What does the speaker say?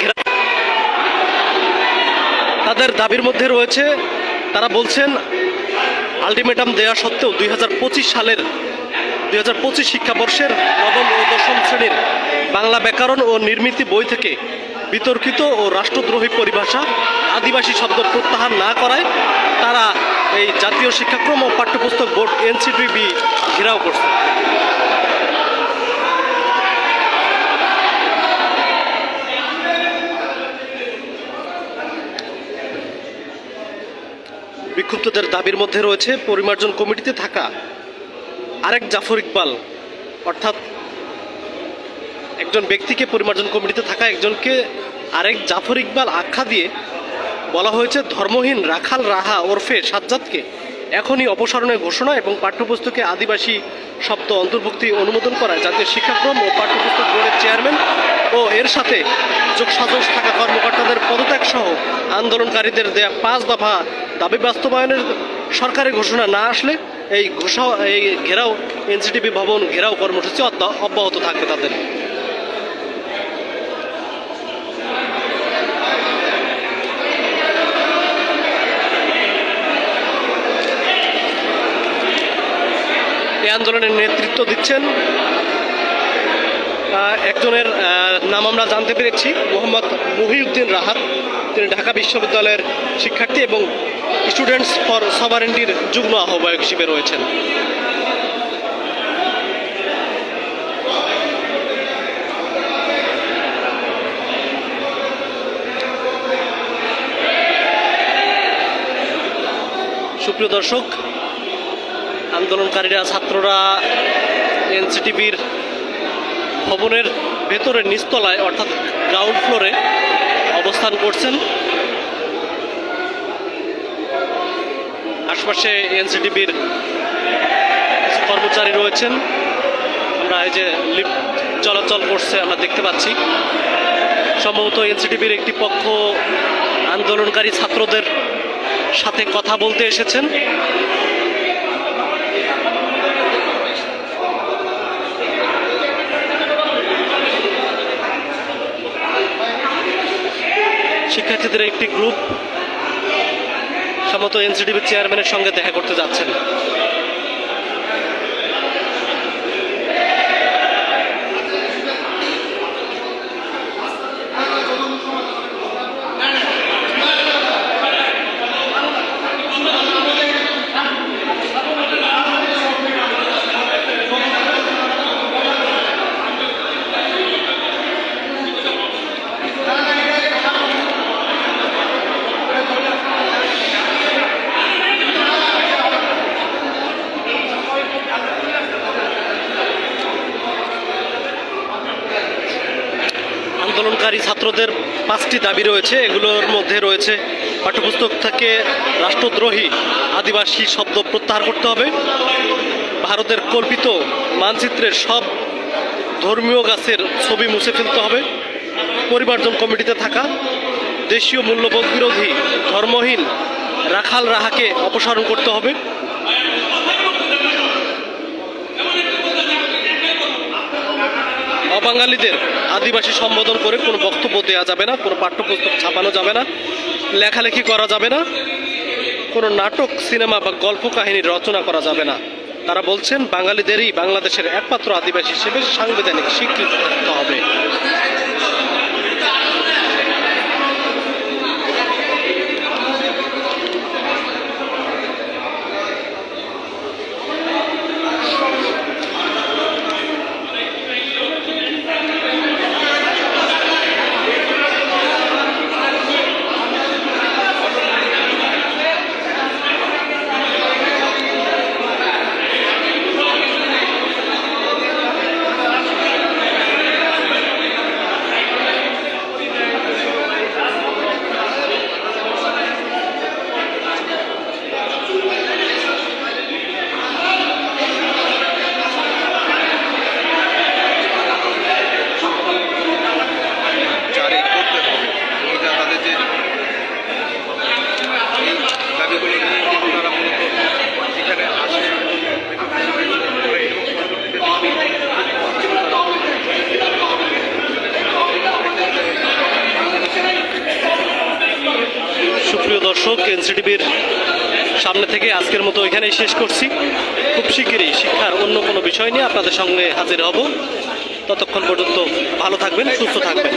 ঘেরা তাদের দাবির মধ্যে রয়েছে, তারা বলছেন, আলটিমেটাম দেওয়া সত্ত্বেও দুই হাজার পঁচিশ সালের, দুই হাজার পঁচিশ শিক্ষাবর্ষের নবম ও দশম শ্রেণির বাংলা ব্যাকরণ ও নির্মিতি বই থেকে বিতর্কিত ও রাষ্ট্রদ্রোহী পরিভাষা আদিবাসী শব্দ প্রত্যাহার না করায় তারা এই জাতীয় শিক্ষাক্রম ও পাঠ্যপুস্তক বোর্ড এনসিটিবি ঘেরাও করছে। বিক্ষুব্ধদের দাবির মধ্যে রয়েছে পরিমার্জন কমিটিতে থাকা আরেক জাফর ইকবাল। অর্থাৎ একজন ব্যক্তিকে পরিমার্জন কমিটিতে থাকা একজনকে আরেক জাফর ইকবাল আখ্যা দিয়ে বলা হয়েছে, ধর্মহীন রাখাল রাহা ওরফে সাজ্জাদকে এখনই অপসারণের ঘোষণা এবং পাঠ্যপুস্তকে আদিবাসী শব্দ অন্তর্ভুক্তি অনুমোদন করায় জাতীয় শিক্ষাক্রম ও পাঠ্যপুস্তক বোর্ডের চেয়ারম্যান ও এর সাথে যোগসাজশ থাকা কর্মকর্তাদের পদত্যাগ সহ আন্দোলনকারীদের দেয়া পাঁচ দফা দাবি বাস্তবায়নের সরকারি ঘোষণা না আসলে এই ঘোষা এই ঘেরাও, এনসিটিভি ভবন ঘেরাও কর্মসূচি অব্যা- অব্যাহত থাকবে তাদের। এই আন্দোলনের নেতৃত্ব দিচ্ছেন। একজনের নাম আমরা জানতে পেরেছি, মোহাম্মদ মহিউদ্দিন রাহাত। তিনি ঢাকা বিশ্ববিদ্যালয়ের শিক্ষার্থী এবং স্টুডেন্টস ফর সভারেন্টির যুগ্ম আহ্বায়ক হিসেবে রয়েছেন। সুপ্রিয় দর্শক আন্দোলনকারীরা, ছাত্ররা এনসিটিভির ভবনের ভেতরে নিচতলায়, অর্থাৎ গ্রাউন্ড ফ্লোরে অবস্থান করছেন। আশপাশে এনসিটিভির কর্মচারী রয়েছেন। আমরা এই যে লিফট চলাচল করছে, আমরা দেখতে পাচ্ছি। সম্ভবত এনসিটিভির একটি পক্ষ আন্দোলনকারী ছাত্রদের সাথে কথা বলতে এসেছেন। শিক্ষার্থীদের একটি গ্রুপ সম্ভবত এনসিডিবির চেয়ারম্যানের সঙ্গে দেখা করতে যাচ্ছেন আন্দোলনকারী ছাত্রদের পাঁচটি দাবি রয়েছে, এগুলোর মধ্যে রয়েছে পাঠ্যপুস্তক থেকে রাষ্ট্রদ্রোহী আদিবাসী শব্দ প্রত্যাহার করতে হবে। ভারতের কল্পিত মানচিত্রের সব ধর্মীয় গাছের ছবি মুছে ফেলতে হবে। পরিমার্জন কমিটিতে থাকা দেশীয় মূল্যবোধ বিরোধী ধর্মহীন রাখাল রাহাকে অপসারণ করতে হবে। অবাঙালিদের আদিবাসী সম্বোধন করে কোনো বক্তব্য দেওয়া যাবে না, কোনো পাঠ্যপুস্তক ছাপানো যাবে না, লেখালেখি করা যাবে না, কোনো নাটক, সিনেমা বা গল্প কাহিনী রচনা করা যাবে না। তারা বলছেন, বাঙালিদেরই বাংলাদেশের একমাত্র আদিবাসী হিসেবে সাংবিধানিক স্বীকৃতি থাকতে হবে। দর্শক, এনসিটিভির সামনে থেকে আজকের মতো এখানেই শেষ করছি। খুব শিগগিরই শিক্ষার অন্য কোনো বিষয় নিয়ে আপনাদের সঙ্গে হাজির হব। ততক্ষণ পর্যন্ত ভালো থাকবেন, সুস্থ থাকবেন।